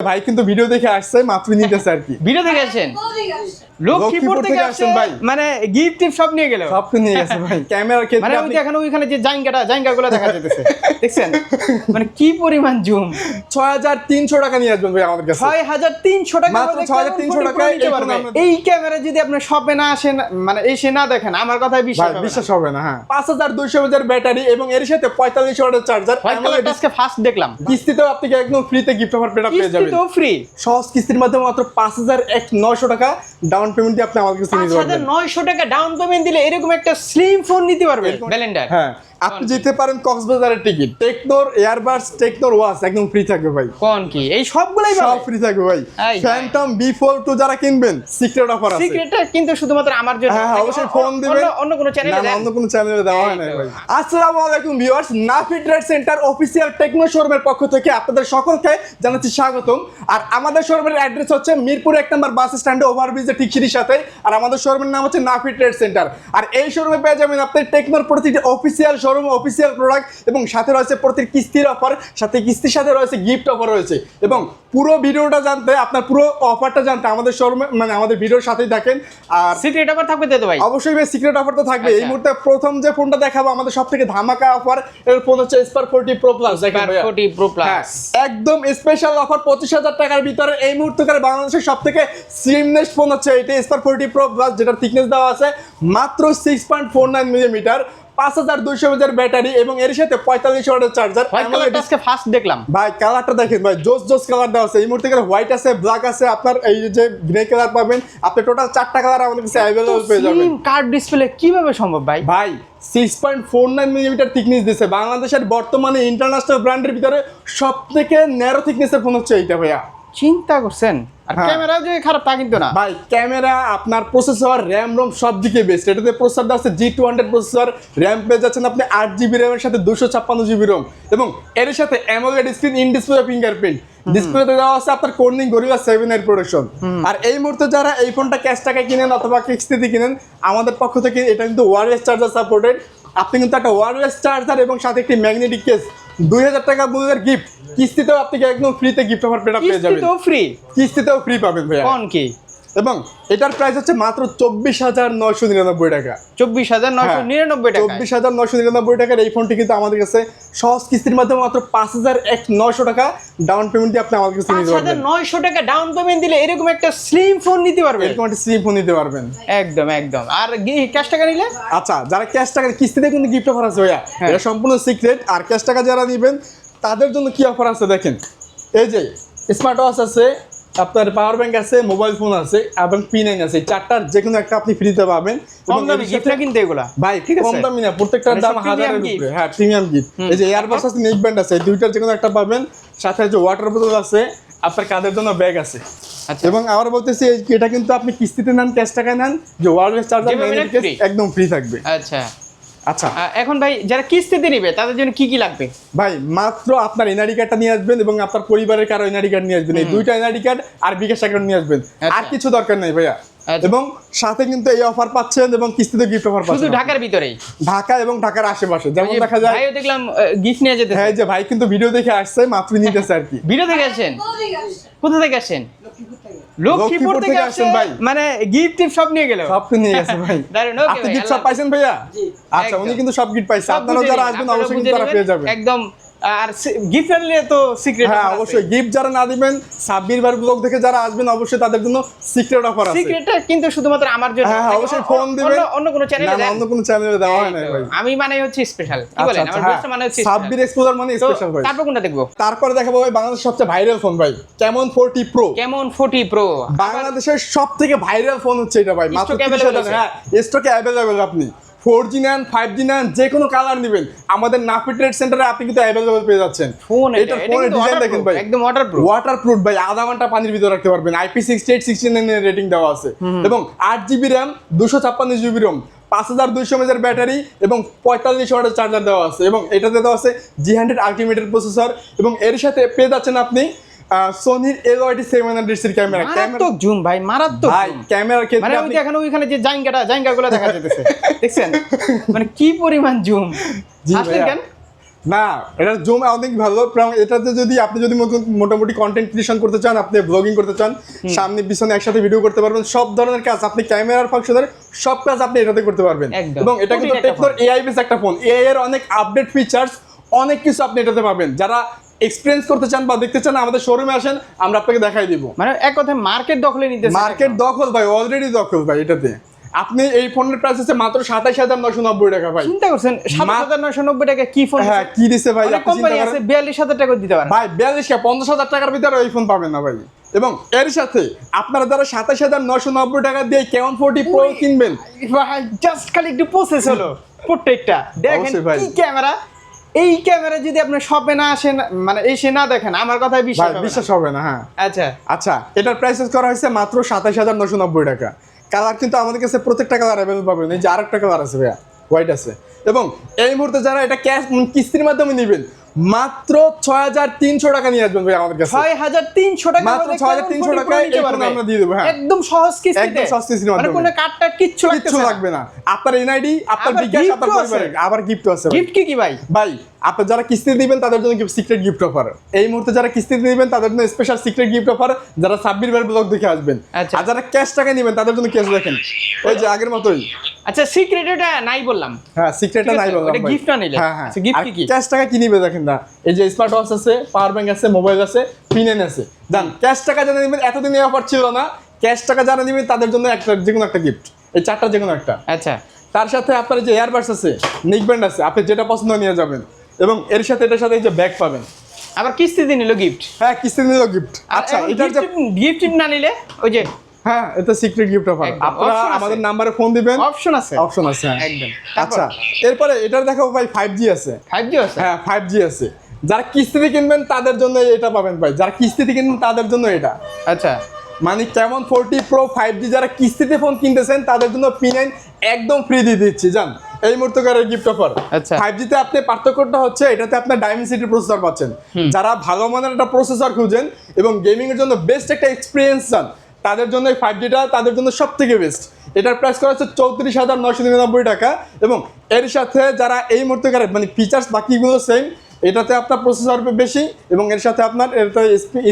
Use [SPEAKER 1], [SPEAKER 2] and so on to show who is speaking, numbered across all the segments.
[SPEAKER 1] ভাই কিন্তু ভিডিও দেখে আসছে মাত্র নিতেছে আর কি।
[SPEAKER 2] ভিডিও দেখে আসছেন? লক্ষ্মীপুর থেকে আসছেন ভাই। মানে গিফট টিপ সব নিয়ে গেল।
[SPEAKER 1] সব তো নিয়ে গেছে ভাই। ক্যামেরার
[SPEAKER 2] মানে
[SPEAKER 1] ক্ষেত্রে
[SPEAKER 2] ওই
[SPEAKER 1] আপনি
[SPEAKER 2] দেখেন ওইখানে যে জাইঙ্গাটা জাইঙ্গা গুলো দেখা যেতেছে দেখছেন? মানে কি পরিমাণ জুম।
[SPEAKER 1] ছয় হাজার তিনশো টাকা নিয়ে আসবেন ভাই আমাদের কাছে।
[SPEAKER 2] ছয় হাজার তিনশো টাকা
[SPEAKER 1] মাত্র 6,300
[SPEAKER 2] কেমন
[SPEAKER 1] টাকায়
[SPEAKER 2] নিতে
[SPEAKER 1] এই
[SPEAKER 2] পারবে? এই ক্যামেরা যদি আপনার শপে না আসেন মানে এসে না দেখেন আমার কথায় বিশ্বাস হবে
[SPEAKER 1] বিশ্বাস হবে না হ্যাঁ। পাঁচ হাজার দুইশো ব্যাটারি এবং এর সাথে পঁয়তাল্লিশ ওয়াটের চার্জার
[SPEAKER 2] কালারটা আজকে ফার্স্ট দেখলাম।
[SPEAKER 1] কিস্তিতেও আপনি একদম ফ্রিতে গিফট অফার পেয়ে যাবেন
[SPEAKER 2] তো ফ্রি
[SPEAKER 1] সহজ কিস্তির মাধ্যমে মাত্র পাঁচ হাজার এক নয়শো টাকা ডাউন পেমেন্ট দিয়ে আপনি আমাদের কাছে
[SPEAKER 2] পাঁচ হাজার নয়শো টাকা ডাউন পেমেন্ট দিলে এরকম একটা স্লিম ফোন নিতে পারবেন। ব্যালেন্ডার।
[SPEAKER 1] হ্যাঁ আপনি যেতে পারেন কক্সবাজারের টিকিট টেকনোর এয়ারবাস টেকনোর ওয়াচ একদম ফ্রি থাকবে ভাই।
[SPEAKER 2] কোন কি? এই সবগুলাই
[SPEAKER 1] সব ফ্রি থাকবে ভাই। ফ্যান্টম বি ফোর টু যারা কিনবেন সিক্রেট অফার আছে।
[SPEAKER 2] সিক্রেটটা কিন্তু শুধুমাত্র আমার জন্য।
[SPEAKER 1] হ্যাঁ হ্যাঁ, অবশ্যই ফোন দিবেন।
[SPEAKER 2] অন্য কোনো চ্যানেলে
[SPEAKER 1] না অন্য কোনো চ্যানেলে দেওয়া হয় না ভাই। আসসালামু আলাইকুম viewers Nafi trade centre official Tecno শোরুমের পক্ষ থেকে আপনাদের সকলকে জানাচ্ছি স্বাগতম। আর আমাদের শোরুমের অ্যাড্রেস হচ্ছে মিরপুর এক নম্বর বাস স্ট্যান্ডে ওভারব্রিজের ঠিক সিঁড়ির সাথে। আর আমাদের শোরুমের নাম হচ্ছে নাফি ট্রেড সেন্টার। আর এই শোরুমে পেয়ে যাবেন আপনি টেকনোর প্রতিটি অফিসিয়াল শোরুম অফিসিয়াল প্রোডাক্ট এবং সাথে রয়েছে প্রতি কিস্তির অফার সাথে কিস্তির সাথে রয়েছে গিফট অফার রয়েছে। এবং পুরো ভিডিওটা জানতে আপনার পুরো অফারটা জানতে আমাদের শোরুমে মানে আমাদের ভিডিওর সাথেই দেখেন আর
[SPEAKER 2] সিক্রেট অফার থাকবে তো ভাই।
[SPEAKER 1] অবশ্যই ভাই সিক্রেট অফার তো থাকবে। এই
[SPEAKER 2] আচ্ছা।
[SPEAKER 1] মুহূর্তে প্রথম যে ফোনটা দেখাবো আমাদের সব থেকে ধামাকা অফার এর ফোন হচ্ছে স্পার ফোরটি প্রো প্লাস দেখেন ভাইয়া।
[SPEAKER 2] 40 Pro Plus।
[SPEAKER 1] হ্যাঁ, একদম স্পেশাল অফার পঁচিশ হাজার টাকার ভিতরে এই মুহূর্তকার বাংলাদেশের সব থেকে সিমনেস ফোন হচ্ছে, এটা স্পার ফোরটি প্রো প্লাস যেটার থিকনেস দেওয়া আছে মাত্র six point four nine millimetre পাঁচ হাজার দুইশো মিটার ব্যাটারি এবং এর সাথে পঁয়তাল্লিশ ওয়াটের চার্জার।
[SPEAKER 2] আজকে ফার্স্ট দেখলাম।
[SPEAKER 1] ভাই কালারটা দেখেন ভাই জোস জোস কালার দেওয়া আছে। এই মুহূর্তে হোয়াইট আছে ব্ল্যাক আছে। আপনার এই যে গ্রে কালার পাবেন। আপনি টোটাল চারটা কালার আমাদের কাছে অ্যাভেলেবল পেয়ে যাবেন।
[SPEAKER 2] কার্ড ডিসপ্লে কীভাবে সম্ভব ভাই?
[SPEAKER 1] ভাই six point four nine millimetre thickness দিচ্ছে বাংলাদেশের বর্তমানে ইন্টারন্যাশনাল ব্র্যান্ডের ভিতরে সব থেকে ন্যারো থিকনেসের ফোন হচ্ছে এইটা ভাইয়া।
[SPEAKER 2] চিন্তা করছেন? আর
[SPEAKER 1] হ্যাঁ।
[SPEAKER 2] ক্যামেরাও যে খারাপ তা কিন্তু না।
[SPEAKER 1] ভাই ক্যামেরা আপনার প্রসেসর র্যাম রোম সব দিকে বেস্ট এটাতে প্রসেসর দেওয়া আছে G two hundred processor RAM পেয়ে যাচ্ছেন আপনি আট জিবি র্যামের সাথে দুশো ছাপ্পান্ন জিবি রোম এবং এর সাথে AMOLED screen in display fingerprint ডিসপ্লেতে দেওয়া আছে আপনার কোর্নিং গরিলা সেভেন এর প্রোডাকশন আর এই মুহূর্তে যারা এই ফোনটা ক্যাশ টাকায় কিনেন অথবা কিস্তিতে কিনেন আমাদের পক্ষ থেকে এটা কিন্তু ওয়ারলেস চার্জার সাপোর্টেড আপনি কিন্তু একটা ওয়ারলেস চার্জার এবং সাথে একটি ম্যাগনেটিক কেস দুই হাজার টাকা মূল্যের গিফট কিস্তিতেও আপনি একদম ফ্রিতে গিফট অফার পেটা পেয়ে যাবেন?
[SPEAKER 2] তো ফ্রি
[SPEAKER 1] কিস্তিতেও ফ্রি পাবেন ভাইয়া।
[SPEAKER 2] কোন কি?
[SPEAKER 1] এবং এটার প্রাইস হচ্ছে মাত্র চব্বিশ হাজার নয়শো নিরানব্বই টাকা।
[SPEAKER 2] চব্বিশ হাজার নয়শো
[SPEAKER 1] হ্যাঁ,
[SPEAKER 2] নিরানব্বই টাকা
[SPEAKER 1] চব্বিশ হাজার নয়শো নিরানব্বই টাকার এই ফোনটি কিন্তু আমাদের কাছে সহজ কিস্তির মাধ্যমে মাত্র পাঁচ হাজার এক নয়শো টাকা ডাউন পেমেন্ট দিয়ে আপনি আমাদের কাছে নিতে পারবেন।
[SPEAKER 2] নয়শো টাকা ডাউন পেমেন্ট দিলে এরকম একটা স্লিম ফোন নিতে পারবেন।
[SPEAKER 1] এরকম একটা সিম ফোন নিতে পারবেন।
[SPEAKER 2] একদম একদম। আর ক্যাশ টাকা নিলে?
[SPEAKER 1] আচ্ছা যারা ক্যাশ টাকা কিস্তিতে কিন্তু গিফট অফার আছে ভাইয়া
[SPEAKER 2] হ্যাঁ।
[SPEAKER 1] এটা সম্পূর্ণ সিক্রেট আর ক্যাশ টাকা যারা নেবেন তাদের জন্য কি অফার আছে দেখেন? এই যে স্মার্ট ওয়াচ আছে আপনার পাওয়ার ব্যাংক আছে মোবাইল ফোন আছে এবং পি নাইন আছে। চারটার যে কোনো একটা আপনি ফ্রিতে পাবেন।
[SPEAKER 2] কম দামি গিফট না কিনতে এগুলা?
[SPEAKER 1] ভাই
[SPEAKER 2] ঠিক আছে।
[SPEAKER 1] কম দামি না প্রত্যেকটার
[SPEAKER 2] মানে
[SPEAKER 1] দাম
[SPEAKER 2] সব
[SPEAKER 1] হাজারের উপরে। হ্যাঁ প্রিমিয়াম গিফট এই যে এয়ারবাস আছে নেক ব্যান্ড আছে দুইটার যে কোনো একটা পাবেন। সাথে যে ওয়াটার বোতল আছে আপনার কাঁধের জন্য ব্যাগ আছে।
[SPEAKER 2] আচ্ছা।
[SPEAKER 1] এবং আবার বলতেছি এটা কিন্তু আপনি কিস্তিতে নেন ক্যাশ টাকায় নেন। যে ওয়ারলেস চার্জার। একদম ফ্রি থাকবে।
[SPEAKER 2] আচ্ছা।
[SPEAKER 1] আচ্ছা।
[SPEAKER 2] এখন ভাই যারা কিস্তিতে নিবে তাদের জন্য কি কি লাগবে?
[SPEAKER 1] ভাই মাত্র আপনার এনআইডি কার্ডটা নিয়ে আসবেন এবং আপনার পরিবারের কারও এনআইডি কার্ড নিয়ে আসবেন। এই দুইটা এনআইডি কার্ড আর বিকাশ অ্যাকাউন্ট নিয়ে আসবেন।
[SPEAKER 2] আচ্ছা।
[SPEAKER 1] আর কিছু দরকার নেই ভাইয়া।
[SPEAKER 2] আচ্ছা।
[SPEAKER 1] এবং সাথে কিন্তু এই অফার পাচ্ছেন এবং কিস্তিতে গিফট অফার
[SPEAKER 2] শুধু
[SPEAKER 1] পাচ্ছেন।
[SPEAKER 2] ঢাকার ভিতরেই?
[SPEAKER 1] ঢাকা এবং ঢাকার আশেপাশে। যেমন দেখা যায়
[SPEAKER 2] ভাইও দেখলাম গিফট নিয়ে যেতে
[SPEAKER 1] হ্যাঁ যে ভাই কিন্তু ভিডিও দেখে আসছে মাত্র নিতেছে আর কি।
[SPEAKER 2] ভিডিও দেখে আসেন কোথা থেকে আসেন লক্ষ্মীপুর থেকে
[SPEAKER 1] আসছেন ভাই।
[SPEAKER 2] মানে গিফট টিপ সব নিয়ে গেল।
[SPEAKER 1] সব নিয়ে গেছে ভাই।
[SPEAKER 2] দারুণ ওকে
[SPEAKER 1] আপনি গিফট সব পাইছেন ভাইয়া? আচ্ছা উনি কিন্তু সব গিফট পাইছে। আপনারা যারা আসবেন অবশ্যই কিন্তু তারা পেয়ে যাবেন।
[SPEAKER 2] একদম। আর গিফট আনলে তো সিক্রেট
[SPEAKER 1] হ্যাঁ অবশ্যই। গিফট যারা না দিবেন সাব্বির বার ব্লগ থেকে যারা আসবেন অবশ্যই তাদের জন্য সিক্রেট অফার আছে।
[SPEAKER 2] সিক্রেটটা কিন্তু শুধুমাত্র আমার জন্য।
[SPEAKER 1] হ্যাঁ হ্যাঁ অবশ্যই ফোন দিবেন।
[SPEAKER 2] অন্য- কোনো চ্যানেলে
[SPEAKER 1] না অন্য কোনো চ্যানেলে দেওয়া হয় না ভাই।
[SPEAKER 2] আমি মানে হচ্ছে স্পেশাল কি বলেন?
[SPEAKER 1] আচ্ছা
[SPEAKER 2] আমার
[SPEAKER 1] হ্যাঁ
[SPEAKER 2] মানে হচ্ছে
[SPEAKER 1] সাব্বির এক্সপোজার মানে স্পেশাল ভাই।
[SPEAKER 2] তারপর কোনটা দেখব?
[SPEAKER 1] তারপরে দেখাবো ভাই বাংলাদেশের সবচেয়ে ভাইরাল ফোন ভাই। কেমন ফোরটি প্রো
[SPEAKER 2] কেমন 40 প্রো
[SPEAKER 1] বাংলাদেশের সব থেকে ভাইরাল ফোন হচ্ছে এটা ভাই মাত্র
[SPEAKER 2] Stock
[SPEAKER 1] 30
[SPEAKER 2] available
[SPEAKER 1] হাজার হ্যাঁ স্টকে অ্যাভেলেবেল আপনি। ফোর জি নেন ফাইভ জি নেন যে কোনো কালার নেবেন। আমাদের নাফি ট্রেড সেন্টারে আপনি কিন্তু অ্যাভেলেবেল পেয়ে যাচ্ছেন।
[SPEAKER 2] ফোন এটা
[SPEAKER 1] ফোনের ডিজাইন দেখেন ভাই।
[SPEAKER 2] একদম ওয়াটারপ্রুফ
[SPEAKER 1] ওয়াটার প্রুফ ভাই আধা ঘণ্টা পানির ভিতরে রাখতে পারবেন। আইপি সিক্সটি এইট সিক্সটি নাইনের রেটিং দেওয়া আছে। এবং আট জিবি র্যাম দুশো ছাপ্পান্ন জিবি রোম পাঁচ হাজার দুইশো মেজের ব্যাটারি এবং পঁয়তাল্লিশ ওয়াটের চার্জার দেওয়া আছে। এবং এটাতে দেওয়া আছে জি হান্ড্রেড আলটিমেটের প্রসেসর এবং এর সাথে পেয়ে যাচ্ছেন আপনি সোনির সেভেন হান্ড্রেড ক্যামেরা ক্যামেরা
[SPEAKER 2] মারাত্মক জুম ভাই মারাত্মক
[SPEAKER 1] ভাই। ক্যামেরার
[SPEAKER 2] মানে ওই দেখেন ওইখানে যে জাইঙ্গাটা দেখা যেতেছে দেখছেন? মানে কি পরিমাণ জুম। আসলেন কেন?
[SPEAKER 1] না এটা জুম অনেক ভালো এটাতে যদি আপনি যদি মোটামুটি কন্টেন্ট ক্রিয়েশন করতে চান আপনি ব্লগিং করতে চান সামনে পিছনে একসাথে ভিডিও করতে পারবেন সব ধরনের কাজ আপনি ক্যামেরার ফাংশনের সব কাজ আপনি এটাতে করতে পারবেন। এবং এটা কিন্তু টেকনোর এআই বেস একটা ফোন এআই এর অনেক আপডেট ফিচার্স অনেক কিছু আপনি এটাতে পাবেন। যারা এক্সপিরিয়েন্স করতে চান বা দেখতে চান আমাদের শোরুমে আসেন আমরা আপনাকে দেখাই দিব।
[SPEAKER 2] মানে এক কথায় মার্কেট দখলে নিতে
[SPEAKER 1] মার্কেট দখল ভাই অলরেডি দখল ভাই এটাতে। আপনি এই ফোনের প্রাইস হচ্ছে মাত্র সাতাশ হাজার নশো নব্বই টাকা ভাই।
[SPEAKER 2] চিন্তা করছেন সাত হাজার নয়শো নব্বই টাকা কি ফোন
[SPEAKER 1] হ্যাঁ কি দিছে ভাই?
[SPEAKER 2] কোম্পানি। আছে বিয়াল্লিশ হাজার টাকা দিতে পারে।
[SPEAKER 1] ভাই বিয়াল্লিশ পঞ্চাশ হাজার টাকার ভিতরে এই ফোন পাবেন না ভাই। এবং এর সাথে আপনারা যারা সাতাশ হাজার নশো নব্বই টাকা দিয়ে কেমন ফোর্টি প্রো কিনবেন
[SPEAKER 2] ভাই জাস্ট খালি একটু প্রসেস হলো। প্রত্যেকটা। দেখেন। কি ক্যামেরা এই ক্যামেরা যদি আপনি শপে না আসেন মানে এসে না দেখেন আমার কথায় বিশ্বাস হবে
[SPEAKER 1] বিশ্বাস হবে না হ্যাঁ।
[SPEAKER 2] আচ্ছা।
[SPEAKER 1] আচ্ছা এটার প্রাইসেস করা হয়েছে মাত্র সাতাশ হাজার নশো নব্বই টাকা। কালার কিন্তু আমাদের কাছে প্রত্যেকটা কালার অ্যাভেলেবল পাবেন। এই যে আরেকটা কালার আছে ভাইয়া হোয়াইট আছে। এবং এই মুহূর্তে যারা এটা ক্যাশ কিস্তির মাধ্যমে নেবেন মাত্র ছয় হাজার তিনশো টাকা নিয়ে আসবেন ভাই আমাদের কাছে।
[SPEAKER 2] ছয় হাজার তিনশো টাকা
[SPEAKER 1] মাত্র
[SPEAKER 2] ছয়
[SPEAKER 1] হাজার তিনশো
[SPEAKER 2] টাকা
[SPEAKER 1] আমরা দিয়ে দেবো, হ্যাঁ।
[SPEAKER 2] একদম সহজ কিস্তি
[SPEAKER 1] একদম সহজ কিস্তির
[SPEAKER 2] মানে
[SPEAKER 1] মাধ্যমে।
[SPEAKER 2] কোনো কার্ডটা কিচ্ছু
[SPEAKER 1] কিচ্ছু লাগবে না। আপনার এনআইডি আপনার
[SPEAKER 2] বিজ্ঞাস
[SPEAKER 1] আপনার
[SPEAKER 2] ও
[SPEAKER 1] পরিবারের। আবার গিফট আছে
[SPEAKER 2] গিফট কি কি ভাই?
[SPEAKER 1] ভাই আপনি যারা কিস্তি দিবেন তাদের জন্য সিক্রেট গিফট অফার এই মুহূর্তে যারা কিস্তি দিবেন তাদের জন্য স্পেশাল সিক্রেট গিফট অফার যারা সাব্বির বার ব্লগ দেখে আসবেন।
[SPEAKER 2] আচ্ছা।
[SPEAKER 1] আর যারা ক্যাশ টাকা নেবেন তাদের জন্য ক্যাশ দেখেন। ওই যে আগের মতোই।
[SPEAKER 2] আচ্ছা সিক্রেট এটা নাই বললাম।
[SPEAKER 1] হ্যাঁ সিক্রেটটা
[SPEAKER 2] ঠিক
[SPEAKER 1] নাই বললাম
[SPEAKER 2] ওটা gift না নিলে।
[SPEAKER 1] হ্যাঁ হ্যাঁ।
[SPEAKER 2] আচ্ছা, gift কি কি?
[SPEAKER 1] ক্যাশ টাকা কি নিবে দেখেন না। এই যে স্মার্ট ওয়াচ আছে পাওয়ার ব্যাংক আছে মোবাইল আছে পিনেন আছে। জান ক্যাশ টাকা যারা নেবেন এতদিন এই অফার ছিল না। ক্যাশ টাকা যারা নেবেন তাদের জন্য একটা যে কোনো একটা গিফট এই চারটা যে কোনো একটা।
[SPEAKER 2] আচ্ছা।
[SPEAKER 1] তার সাথে আপনার যে এয়ারবাডস আছে নিকব্যান্ড আছে আপনি যেটা পছন্দ নিয়ে যাবেন। এবং এর সাথে এটার সাথে এই যে ব্যাগ পাবেন।
[SPEAKER 2] আবার কিস্তিতে নিল গিফট
[SPEAKER 1] হ্যাঁ কিস্তি নিল গিফট আচ্ছা এটার যে
[SPEAKER 2] গিফট না নিলে ওই যে
[SPEAKER 1] হ্যাঁ এটা সিক্রেট গিফট অফার আপনারা আমাদের নাম্বারে ফোন দিবেন।
[SPEAKER 2] অপশন আছে।
[SPEAKER 1] অপশন আছে হ্যাঁ।
[SPEAKER 2] একদম।
[SPEAKER 1] আচ্ছা এরপরে এটার দেখাবো ভাই ফাইভ জি আছে।
[SPEAKER 2] ফাইভ জি আছে?
[SPEAKER 1] হ্যাঁ ফাইভ জি আছে। যারা কিস্তিতে কিনবেন তাদের জন্য এটা পাবেন ভাই। যারা কিস্তিতে কিনবেন তাদের জন্য এটা।
[SPEAKER 2] আচ্ছা।
[SPEAKER 1] মানে কেমন ফোরটি প্রো ফাইভ জি যারা কিস্তিতে ফোন কিনতেছেন তাদের জন্য পি নাইন একদম ফ্রি দিয়ে দিচ্ছি জান? এই মুহূর্তকারের গিফট অফার
[SPEAKER 2] আচ্ছা।
[SPEAKER 1] ফাইভ জিতে আপনি পার্থক্যটা হচ্ছে এটাতে আপনার ডায়মেন্সিটি প্রসেসর পাচ্ছেন। যারা ভালো মানের একটা প্রসেসর খুঁজেন এবং গেমিং এর জন্য বেস্ট একটা এক্সপিরিয়েন্স চান তাদের জন্য এই ফাইভ জিটা তাদের জন্য সব থেকে বেস্ট এটার প্রাইস করা হচ্ছে চৌত্রিশ হাজার নশো নিরানব্বই টাকা এবং এর সাথে যারা এই মুহূর্তকারের মানে ফিচার্স বাকিগুলো সেম এটাতে আপনার প্রসেসর বেশি এবং এর সাথে আপনার এটাতে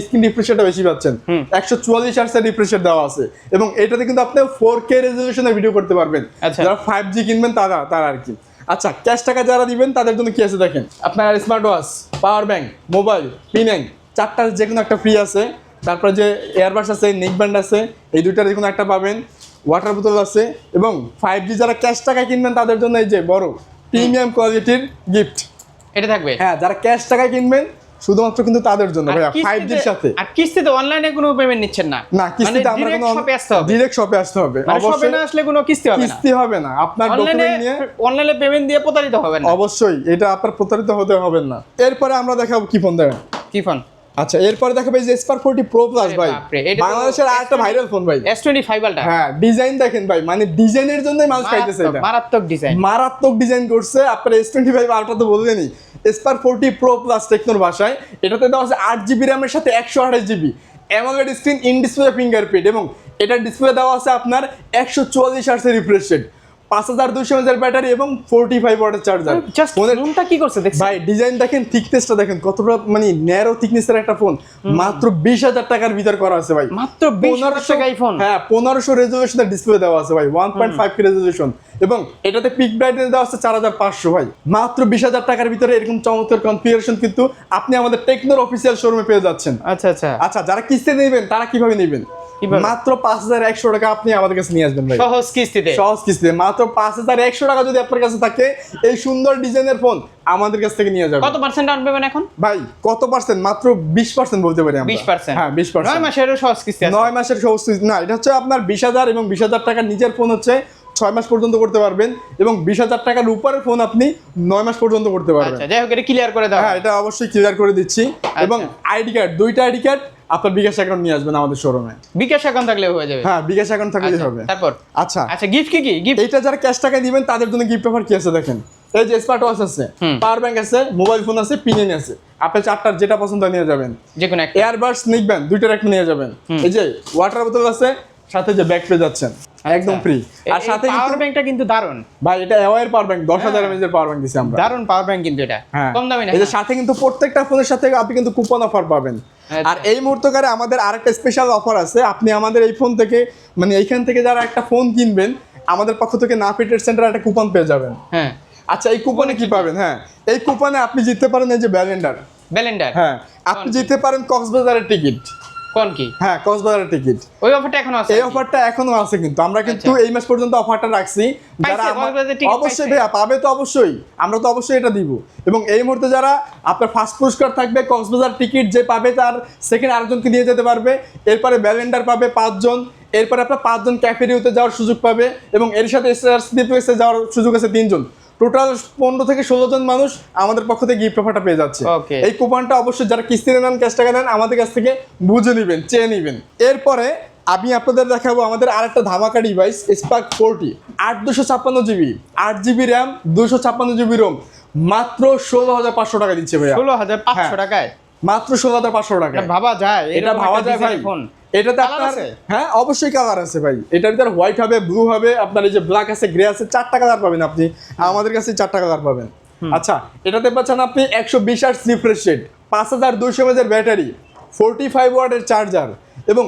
[SPEAKER 1] স্ক্রিন রিফ্রেশটা বেশি পাচ্ছেন। একশো চুয়াল্লিশ হার্সের রিফ্রেশার দেওয়া আছে এবং এটাতে কিন্তু আপনি ফোর কে রেজলিউশনে ভিডিও করতে পারবেন।
[SPEAKER 2] আচ্ছা।
[SPEAKER 1] যারা ফাইভ জি কিনবেন তারা তারা আর কি। আচ্ছা ক্যাশ টাকা যারা দিবেন তাদের জন্য কি আছে দেখেন? আপনার smart watch power bank mobile পিনেন চারটা যে কোনো একটা ফ্রি আছে। তারপর যে এয়ারবাস আছে নেক ব্যান্ড আছে এই দুইটার যে কোনো একটা পাবেন। ওয়াটার বোতল আছে এবং ফাইভ জি যারা ক্যাশ টাকায় কিনবেন তাদের জন্য এই যে বড় প্রিমিয়াম কোয়ালিটির গিফট
[SPEAKER 2] এটা থাকবে?
[SPEAKER 1] হ্যাঁ যারা ক্যাশ টাকায় কিনবেন শুধুমাত্র কিন্তু তাদের জন্য
[SPEAKER 2] ভাই
[SPEAKER 1] ভাইয়া ফাইভ
[SPEAKER 2] কিস্তিতে-
[SPEAKER 1] জির সাথে।
[SPEAKER 2] আর কিস্তিতে অনলাইনে কোনো পেমেন্ট নিচ্ছেন না।
[SPEAKER 1] না কিস্তিতে আমরা কোনো
[SPEAKER 2] শপে আসতে হবে।
[SPEAKER 1] ডাইরেক্ট শপে আসতে হবে।
[SPEAKER 2] অবশ্যই শপে না আসলে কোনো কিস্তি হবে না।
[SPEAKER 1] কিস্তি হবে না। আপনার ডকুমেন্ট নিয়ে
[SPEAKER 2] অনলাইনে পেমেন্ট দিয়ে প্রতারিত হবেন না।
[SPEAKER 1] অবশ্যই এটা আপনার প্রতারিত হতে হবে না। এরপরে আমরা দেখাবো কি ফোন দেখেন
[SPEAKER 2] কি ফোন
[SPEAKER 1] আচ্ছা এরপরে দেখাবো ভাই যে স্পার ফোরটি প্রো প্লাস ভাই। বাংলাদেশের আর একটা ভাইরাল ফোন ভাই।
[SPEAKER 2] এস টোয়েন্টি ফাইভ আলটা
[SPEAKER 1] হ্যাঁ ডিজাইন দেখেন ভাই মানে ডিজাইনের জন্য মানুষ খাইতেছে এটা।
[SPEAKER 2] মারাত্মক ডিজাইন
[SPEAKER 1] মারাত্মক ডিজাইন করছে আপনার এস টোয়েন্টি ফাইভ আলট্রা তো বলবেনই স্পার ফোরটি প্রো প্লাস টেকনোর ভাষায় এটাতে দেওয়া আছে আট জিবি র্যামের সাথে একশো আঠাশ GB AMOLED screen in display fingerprint এবং এটার ডিসপ্লে দেওয়া আছে আপনার একশো চুয়াল্লিশ আর্সের রিফ্রেশ রেট পাঁচ হাজার দুশো ব্যাটারি এবং ফোরটি ফাইভ ওয়াটের চার্জার
[SPEAKER 2] কি করছে দেখছেন?
[SPEAKER 1] ভাই ডিজাইন দেখেন থিকনেসটা দেখেন কতটা মানে ন্যারো থিকনেসের একটা ফোন মাত্র বিশ হাজার টাকার ভিতর করা আছে ভাই।
[SPEAKER 2] মাত্র টাকায় ফোন
[SPEAKER 1] হ্যাঁ পনেরোশো রেজলিউশনের ডিসপ্লে দেওয়া আছে ভাই ওয়ান পয়েন্ট ফাইভ রেজলিউশন এবং এটাতে পিক ব্রাইটনেস দেওয়া আছে চার হাজার পাঁচশো ভাই। মাত্র বিশ হাজার টাকার ভিতরে এরকম চমৎকার কনফিগারেশন কিন্তু আপনি আমাদের টেকনোর অফিসিয়াল শোরুমে পেয়ে যাচ্ছেন।
[SPEAKER 2] আচ্ছা আচ্ছা।
[SPEAKER 1] আচ্ছা যারা কিস্তি নেবেন তারা কীভাবে নেবেন? মাত্র পাঁচ হাজার একশো টাকা আপনি আমাদের কাছে নিয়ে আসবেন ভাই।
[SPEAKER 2] সহজ কিস্তিতে?
[SPEAKER 1] সহজ কিস্তিতে। মাত্র পাঁচ হাজার একশো টাকা যদি আপনার কাছে থাকে এই সুন্দর ডিজাইনের ফোন আমাদের কাছ থেকে নিয়ে যাবেন।
[SPEAKER 2] কত পার্সেন্ট ডাউন পেমেন্ট এখন?
[SPEAKER 1] ভাই কত পার্সেন্ট মাত্র বিশ পার্সেন্ট বলতে পারি আমরা।
[SPEAKER 2] বিশ পার্সেন্ট
[SPEAKER 1] হ্যাঁ বিশ
[SPEAKER 2] নয়
[SPEAKER 1] পার্সেন্ট
[SPEAKER 2] সহজ কিস্তি
[SPEAKER 1] নয় মাসের সমস্ত না এটা হচ্ছে আপনার বিশ হাজার এবং বিশ হাজার টাকার নিজের ফোন হচ্ছে ছয় মাস পর্যন্ত করতে পারবেন এবং বিশ হাজার টাকার উপরের ফোন আপনি নয় মাস পর্যন্ত করতে পারবেন।
[SPEAKER 2] আচ্ছা যাই হোক এটা ক্লিয়ার করে দাও।
[SPEAKER 1] হ্যাঁ এটা অবশ্যই ক্লিয়ার করে দিচ্ছি। এবং আইডি কার্ড দুইটা আইডি কার্ড আপনার বিকাশ অ্যাকাউন্ট নিয়ে আসবেন আমাদের শোরুমে
[SPEAKER 2] বিকাশ অ্যাকাউন্ট থাকলে হয়ে যাবে।
[SPEAKER 1] হ্যাঁ বিকাশ অ্যাকাউন্ট থাকলেই
[SPEAKER 2] আচ্ছা,
[SPEAKER 1] হবে।
[SPEAKER 2] তারপর?
[SPEAKER 1] আচ্ছা।
[SPEAKER 2] আচ্ছা গিফট কি কি? গিফট
[SPEAKER 1] এটা যারা ক্যাশ টাকা দিবেন তাদের জন্য গিফট অফার কি আছে দেখেন? এই যে স্মার্ট ওয়াচ আছে পাওয়ার ব্যাংক আছে মোবাইল ফোন আছে পিনিয়ন আছে। আপনি চারটার যেটা পছন্দ নিয়ে যাবেন।
[SPEAKER 2] যে কোনো একটা
[SPEAKER 1] এয়ারবাডস নিবেন দুইটার একটা নিয়ে যাবেন। এই যে ওয়াটার বোতল আছে সাথে যে ব্যাগ পেয়ে যাচ্ছেন একদম ফ্রি আর সাথে
[SPEAKER 2] পাওয়ার ব্যাংকটা কিন্তু দারুণ।
[SPEAKER 1] ভাই এটা এওয়ার পাওয়ার ব্যাংক দশ হাজার এমএজ এর পাওয়ার ব্যাংক দিছি আমরা।
[SPEAKER 2] দারুণ পাওয়ার ব্যাংক কিন্তু এটা।
[SPEAKER 1] হ্যাঁ।
[SPEAKER 2] কম দামি না।
[SPEAKER 1] এদের সাথে কিন্তু প্রত্যেকটা ফোনের সাথে আপনি কিন্তু কুপন অফার পাবেন।
[SPEAKER 2] আচ্ছা।
[SPEAKER 1] আর এই মুহূর্তকারে আমাদের আরেকটা স্পেশাল অফার আছে। আপনি আমাদের এই ফোন থেকে মানে এইখান থেকে যারা একটা ফোন কিনবেন আমাদের পক্ষ থেকে না নাফিটের সেন্টার একটা কুপন পেয়ে যাবেন।
[SPEAKER 2] হ্যাঁ।
[SPEAKER 1] আচ্ছা এই কুপনে কি পাবেন? হ্যাঁ। এই কুপনে আপনি জিততে পারেন এই যে ব্যালেন্ডার
[SPEAKER 2] ব্যালেন্ডার
[SPEAKER 1] হ্যাঁ। আপনি জিততে পারেন কক্সবাজারের টিকিট
[SPEAKER 2] কোন কি?
[SPEAKER 1] হ্যাঁ কক্সবাজারের টিকিট
[SPEAKER 2] ওই অফারটা এখনও আছে
[SPEAKER 1] এই অফারটা এখনও আছে কিন্তু। আমরা কিন্তু
[SPEAKER 2] আচ্ছা।
[SPEAKER 1] এই মাস পর্যন্ত অফারটা রাখছি। যারা অবশ্যই ভাইয়া পাবে তো অবশ্যই। আমরা তো অবশ্যই এটা দিব। এবং এই মুহূর্তে যারা আপনার ফার্স্ট পুরস্কার থাকবে কক্সবাজার টিকিট যে পাবে তার সেকেন্ড আরেকজনকে নিয়ে যেতে পারবে। এরপরে ব্যালেন্ডার পাবে পাঁচজন। এরপরে আপনার পাঁচজন ক্যাফেরিওতে যাওয়ার সুযোগ পাবে। এবং এর সাথে যাওয়ার সুযোগ আছে তিনজন। টোটাল পনেরো থেকে ষোলো জন মানুষ আমাদের পক্ষ থেকে গিফট অফারটা পেয়ে যাচ্ছে। এই কুপনটা অবশ্যই যারা কিস্তিতে নেন ক্যাশ টাকা নেন আমাদের কাছ থেকে বুঝে নেবেন চেয়ে নেবেন। এরপরে আমি আপনাদের দেখাবো আমাদের আর একটা ধামাকা ডিভাইস স্পার্ক ফোরটি আট দুশো ছাপ্পান্ন জিবি আট জিবি র্যাম দুশো ছাপ্পান্ন জিবি রোম মাত্র ষোলো হাজার পাঁচশো টাকা দিচ্ছে ভাইয়া।
[SPEAKER 2] ষোলো হাজার পাঁচশো
[SPEAKER 1] হ্যাঁ।
[SPEAKER 2] টাকায়?
[SPEAKER 1] মাত্র ষোলো হাজার পাঁচশো টাকা
[SPEAKER 2] ভাবা যায়
[SPEAKER 1] এটা ভাবা যায় ভাই।
[SPEAKER 2] ফোন
[SPEAKER 1] এটাতে আপনার হ্যাঁ অবশ্যই কালার আছে ভাই। এটার ভিতরে হোয়াইট হবে ব্লু হবে আপনার এই যে ব্ল্যাক আছে গ্রে আছে চারটা কালার পাবেন আপনি। আমাদের কাছে চারটা কালার পাবেন। আচ্ছা এটাতে পাচ্ছেন আপনি একশো বিশ আট রিফ্রেশ রেট পাঁচ হাজার দুইশো এমএজের ব্যাটারি ফোরটি ফাইভ ওয়াটের চার্জার এবং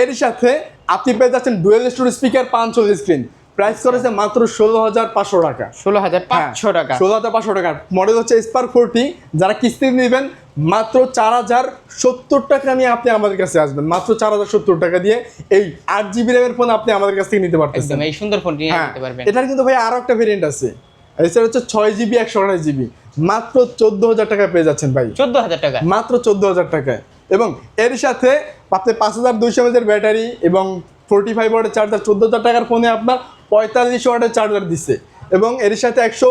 [SPEAKER 1] এর সাথে আপনি পেয়ে যাচ্ছেন ডুয়েল স্টোর স্পিকার পাঁচশো স্ক্রিন প্রাইস করেছে মাত্র ষোলো হাজার পাঁচশো টাকা।
[SPEAKER 2] ষোলো হাজার
[SPEAKER 1] হ্যাঁ,
[SPEAKER 2] পাঁচশো টাকা।
[SPEAKER 1] ষোলো হাজার পাঁচশো টাকা। মডেল হচ্ছে স্পার ফোরটি যারা কিস্তি নেবেন মাত্র চার হাজার সত্তর টাকা নিয়ে আপনি আমাদের কাছে আসবেন। মাত্র চার হাজার সত্তর টাকা দিয়ে এই আট জিবি র্যামের ফোন আপনি আমাদের কাছ থেকে নিতে পারতেছেন।
[SPEAKER 2] এই সুন্দর নিয়ে
[SPEAKER 1] হ্যাঁ
[SPEAKER 2] নিতে পারবেন।
[SPEAKER 1] এটার কিন্তু ভাই আরও একটা ভেরিয়েন্ট আছে। এছাড়া হচ্ছে ছয় জিবি একশো আঠাশ জিবি। মাত্র চোদ্দ হাজার টাকা পেয়ে যাচ্ছেন ভাই।
[SPEAKER 2] চোদ্দ হাজার টাকা।
[SPEAKER 1] মাত্র চোদ্দ হাজার টাকায়। এবং এর সাথে আপনি পাঁচ হাজার দুইশো এমএজের ব্যাটারি এবং ফোরটি ফাইভ ওয়াটের চার্জার চোদ্দ হাজার টাকার ফোনে আপনার পঁয়তাল্লিশ ওয়াটের চার্জার দিচ্ছে এবং এর সাথে একশো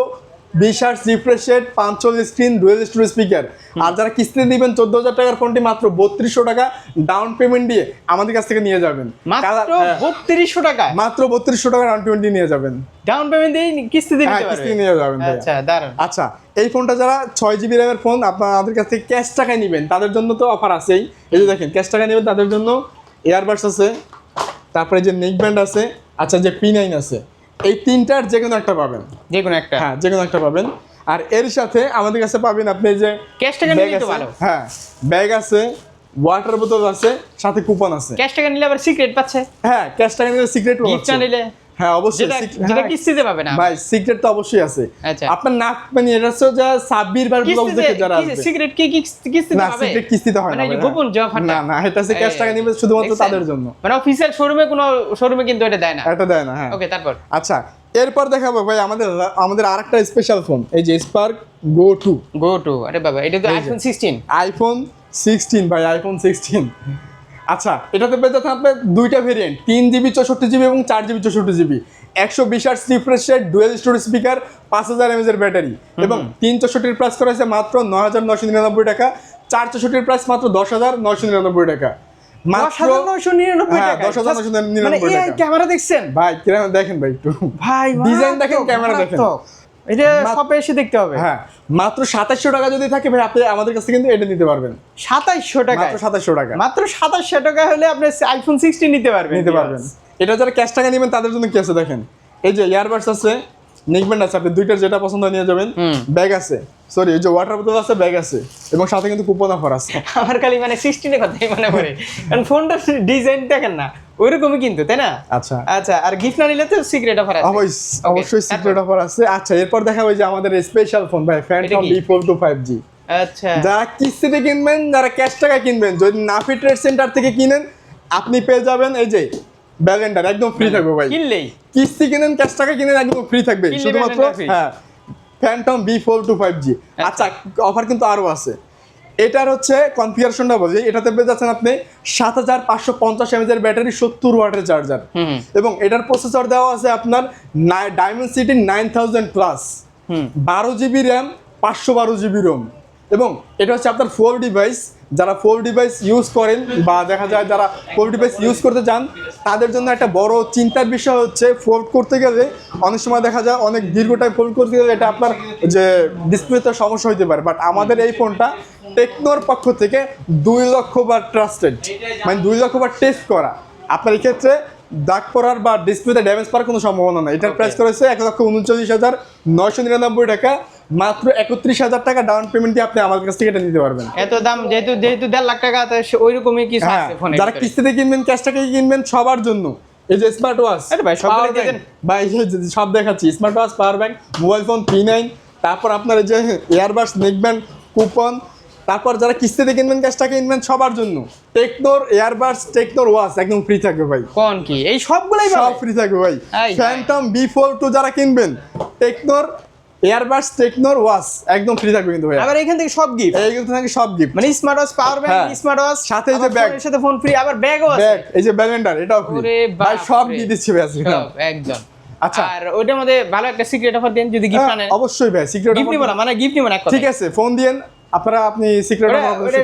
[SPEAKER 1] বিশ আট রিফ্রেশ রেট পাঁচচল্লিশ স্ক্রিন ডুয়েল স্টোরেজ স্পিকার আর যারা কিস্তি দিবেন চোদ্দ হাজার টাকার ফোনটি মাত্র বত্রিশশো টাকা ডাউন পেমেন্ট দিয়ে আমাদের কাছ থেকে নিয়ে যাবেন।
[SPEAKER 2] মাত্র
[SPEAKER 1] হ্যাঁ,
[SPEAKER 2] বত্রিশশো টাকায়?
[SPEAKER 1] মাত্র বত্রিশশো টাকা ডাউন পেমেন্ট দিয়ে নিয়ে যাবেন।
[SPEAKER 2] ডাউন পেমেন্ট দিয়ে কিস্তিতে
[SPEAKER 1] হ্যাঁ
[SPEAKER 2] নিতে
[SPEAKER 1] কিস্তি নিয়ে যাবেন
[SPEAKER 2] আচ্ছা
[SPEAKER 1] আচ্ছা এই ফোনটা যারা ছয় জিবি র্যামের ফোন আপনাদের কাছ থেকে ক্যাশ টাকায় নেবেন তাদের জন্য তো অফার আছেই। এই যে দেখেন ক্যাশ টাকা নেবেন তাদের জন্য এয়ারবাডস আছে তারপরে যে নেক ব্যান্ড আছে আচ্ছা যে পি নাইন আছে এই তিনটার যে কোনো একটা পাবেন।
[SPEAKER 2] যে কোনো একটা।
[SPEAKER 1] হ্যাঁ যে কোনো একটা পাবেন। আর এর সাথে আমাদের কাছে পাবেন আপনি যে
[SPEAKER 2] ক্যাশ টাকা নিলে তো ভালো।
[SPEAKER 1] হ্যাঁ ব্যাগ আছে ওয়াটার বোতল আছে সাথে কুপন আছে।
[SPEAKER 2] ক্যাশ টাকা নিলে আবার সিক্রেট পাচ্ছে।
[SPEAKER 1] হ্যাঁ ক্যাশ টাকা নিলে সিক্রেট
[SPEAKER 2] পাচ্ছে। গিফট নিলে
[SPEAKER 1] হ্যাঁ অবশ্যই
[SPEAKER 2] যেটা
[SPEAKER 1] হ্যাঁ,
[SPEAKER 2] কিস্তিতে পাবে না।
[SPEAKER 1] ভাই সিক্রেট তো অবশ্যই আছে।
[SPEAKER 2] আচ্ছা।
[SPEAKER 1] আপনার নাক মানে এটা হচ্ছে যা সাব্বির বার ব্লগ দেখে যারা আসবে।
[SPEAKER 2] সিক্রেট কি কিস্তিতে
[SPEAKER 1] না সিক্রেট কিস্তিতে হয়
[SPEAKER 2] মানে
[SPEAKER 1] না
[SPEAKER 2] এই গোপন
[SPEAKER 1] হ্যাঁ। না না এটা হচ্ছে ক্যাশ টাকা নিবে শুধুমাত্র তাদের জন্য।
[SPEAKER 2] মানে অফিসিয়াল শোরুমে কোনো শোরুমে কিন্তু এটা দেয় না।
[SPEAKER 1] এটা দেয় না হ্যাঁ।
[SPEAKER 2] ওকে তারপর?
[SPEAKER 1] আচ্ছা এরপর দেখাবো ভাই আমাদের আমাদের আরেকটা স্পেশাল ফোন এই যে Spark go two
[SPEAKER 2] go two আরে বাবা এটা তো আইফোন সিক্সটিন
[SPEAKER 1] আইফোন সিক্সটিন ভাই আইফোন সিক্সটিন আচ্ছা এটাতে পেয়ে যাচ্ছে আপনার দুইটা ভেরিয়েন্ট তিন জিবি চৌষট্টি জিবি এবং চার জিবি চৌষট্টি জিবি। একশো বিশ আট refresh rate dual stereo speaker পাঁচ হাজার এমএজের ব্যাটারি এবং তিন চৌষট্টির প্রাইস করা হয়েছে মাত্র নয় হাজার নশো নিরানব্বই টাকা চার চৌষট্টির প্রাইস মাত্র দশ হাজার নশো নিরানব্বই টাকা।
[SPEAKER 2] দশ
[SPEAKER 1] মাত্র
[SPEAKER 2] নয়শো নিরানব্বই টাকা
[SPEAKER 1] 10,999
[SPEAKER 2] এই ক্যামেরা দেখছেন?
[SPEAKER 1] ভাই দেখেন ভাই একটু।
[SPEAKER 2] ভাই
[SPEAKER 1] ডিজাইন দেখেন ক্যামেরা দেখেন।
[SPEAKER 2] এটা শপে এসে দেখতে হবে।
[SPEAKER 1] হ্যাঁ মাত্র সাতাশশো টাকা যদি থাকে ভাই আপনি আমাদের কাছে কিন্তু এটা নিতে পারবেন।
[SPEAKER 2] সাতাশশো টাকা
[SPEAKER 1] মাত্র সাতাশশো টাকা।
[SPEAKER 2] মাত্র সাতাশশো টাকা হলে আপনি আইফোন সিক্সটি নিতে পারবেন।
[SPEAKER 1] নিতে পারবেন। এটা যারা ক্যাশ টাকা নেবেন তাদের জন্য কি আছে দেখেন? এই যে ইয়ারবাডস আছে নেকব্যান্ড আছে আপনি দুইটার যেটা পছন্দ নিয়ে যাবেন। ব্যাগ আছে। সরি এই যে ওয়াটার বোতল আছে ব্যাগ আছে। এবং সাথে কিন্তু কুপন অফার আছে।
[SPEAKER 2] আমার খালি মানে সিক্সটিনের কথাই মনে পড়ে। কারণ ফোনটার ডিজাইন দেখেন না ওইরকমই কিন্তু তাই না?
[SPEAKER 1] আচ্ছা।
[SPEAKER 2] আচ্ছা আর গিফট না নিলে তো সিক্রেট অফার আছে।
[SPEAKER 1] অবশ্যই অবশ্যই সিক্রেট অফার আছে। আচ্ছা এরপর দেখা ওই যে আমাদের স্পেশাল ফোন ভাই Phantom? B four two five G
[SPEAKER 2] আচ্ছা।
[SPEAKER 1] যারা কিস্তিতে কিনবেন যারা ক্যাশ টাকা কিনবেন যদি নাফি ট্রেড সেন্টার থেকে কিনেন আপনি পেয়ে যাবেন এই যে ব্যালেন্ডার একদম ফ্রি থাকবে ভাই।
[SPEAKER 2] কিনলেই।
[SPEAKER 1] কিস্তি কিনেন ক্যাশ টাকা কিনেন একদম ফ্রি থাকবে। শুধুমাত্র। হ্যাঁ Phantom B four two five G আচ্ছা। অফার কিন্তু আরও আছে। এটার হচ্ছে কনফিগারেশনটা বলি এটাতে পেয়ে যাচ্ছেন আপনি সাত হাজার পাঁচশো পঞ্চাশ এমএজের ব্যাটারি সত্তর ওয়াটের চার্জার এবং এটার প্রসেসর দেওয়া আছে আপনার Dimensity nine thousand plus বারো জিবি র্যাম পাঁচশো বারো জিবি রোম এবং এটা হচ্ছে আপনার ফোর ডিভাইস যারা ফোর ডিভাইস ইউজ করেন বা দেখা যায় যারা ফোর ডিভাইস ইউজ করতে চান তাদের জন্য একটা বড় চিন্তার বিষয় হচ্ছে ফোল্ড করতে গেলে অনেক সময় দেখা যায় অনেক দীর্ঘ টাইম ফোল্ড করতে গেলে এটা আপনার যে ডিসপ্লেতে সমস্যা হতে পারে। বাট আমাদের এই ফোনটা টেকনোর পক্ষ থেকে দুই লক্ষ বার ট্রাস্টেড মানে দুই লক্ষ বার টেস্ট করা। আপনার এক্ষেত্রে দাগ পড়ার বা ডিসপ্লেতে ড্যামেজ পাওয়ার কোনো সম্ভাবনা নাই। এটার. প্রাইস করেছে এক লক্ষ উনচল্লিশ হাজার নয়শো নিরানব্বই টাকা। মাত্র একত্রিশ হাজার টাকা ডাউন পেমেন্ট দিয়ে আপনি আমার কাছ থেকে এটা নিতে পারবেন।
[SPEAKER 2] এত দাম যেহেতু যেহেতু দেড় লাখ টাকা কিছু
[SPEAKER 1] হ্যাঁ
[SPEAKER 2] আছে ফোনে
[SPEAKER 1] যারা কিস্তিতে কিনবেন ক্যাশ টাকায় কিনবেন সবার জন্য। এই যে স্মার্ট ওয়াচ
[SPEAKER 2] আরে ভাই, সবগুলো
[SPEAKER 1] ভাই সব দেখাচ্ছি smart watch power bank mobile phone P nine তারপর আপনার যে এয়ারবাস নেকব্যান্ড কুপন তারপর যারা কিস্তিতে কিনবেন ক্যাশ টাকা কিনবেন সবার জন্য। টেকনোর এয়ারবাস টেকনোর ওয়াচ একদম ফ্রি থাকবে ভাই।
[SPEAKER 2] কোন কি? এই সবগুলাই
[SPEAKER 1] সব ফ্রি থাকবে ভাই। ফ্যান্টম বি ফোর টু যারা কিনবেন টেকনোর এয়ারবাস টেকনোর ওয়াচ একদম ফ্রি থাকবে কিন্তু
[SPEAKER 2] আবার এখান থেকে সব গিফট
[SPEAKER 1] থাকে সব গিফট
[SPEAKER 2] মানে smart watch power bank. Smart watch
[SPEAKER 1] সাথে এই যে ব্যাগ
[SPEAKER 2] এর সাথে ফোন ফ্রি আবার ব্যাগও আছে।
[SPEAKER 1] ব্যাগ এই যে ব্যালেন্ডার এটাও ফ্রি ভাই সব। দিয়ে দিচ্ছি ভাই আজকে
[SPEAKER 2] একদম।
[SPEAKER 1] আচ্ছা।
[SPEAKER 2] আর ওইটার মধ্যে ভালো একটা সিক্রেট অফার দেন যদি গিফট
[SPEAKER 1] হ্যাঁ,
[SPEAKER 2] আনেন।
[SPEAKER 1] অবশ্যই ভাই সিক্রেট
[SPEAKER 2] গিফট নিব না মানে গিফট নিব না
[SPEAKER 1] ঠিক আছে ফোন দিয়েন। আপনারা আপনি সিক্রেট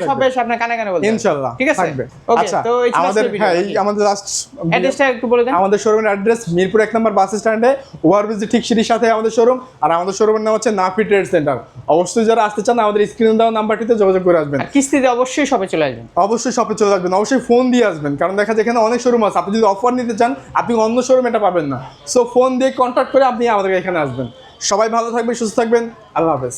[SPEAKER 2] সব বেশ আপনার কানে কানে বলতে
[SPEAKER 1] ইনশাআল্লাহ
[SPEAKER 2] ঠিক আছে?
[SPEAKER 1] থাকবে। আচ্ছা
[SPEAKER 2] তো
[SPEAKER 1] আমাদের হ্যাঁ আমাদের লাস্ট
[SPEAKER 2] অ্যাড্রেসটা একটু বলে দেন।
[SPEAKER 1] আমাদের শোরুমের অ্যাড্রেস মিরপুর এক নম্বর বাস স্ট্যান্ডে ওভারব্রিজ ঠিক সিটির সাথে আমাদের শোরুম আর আমাদের শোরুমের নাম হচ্ছে নাফি ট্রেড সেন্টার অবশ্যই যারা আসতে চান আমাদের স্ক্রিন দেওয়া নাম্বারটিতে যোগাযোগ করে আসবেন।
[SPEAKER 2] কিস্তিতে অবশ্যই সবে চলে আসবেন।
[SPEAKER 1] অবশ্যই শপে চলে আসবেন। অবশ্যই ফোন দিয়ে আসবেন। কারণ দেখা যায় এখানে অনেক শোরুম আছে। আপনি যদি অফার নিতে চান আপনি অন্য শোরুম এটা পাবেন না। সো ফোন দিয়ে কন্ট্যাক্ট করে আপনি আমাদের এখানে আসবেন। সবাই ভালো থাকবেন সুস্থ থাকবেন। আল্লাহ হাফেজ।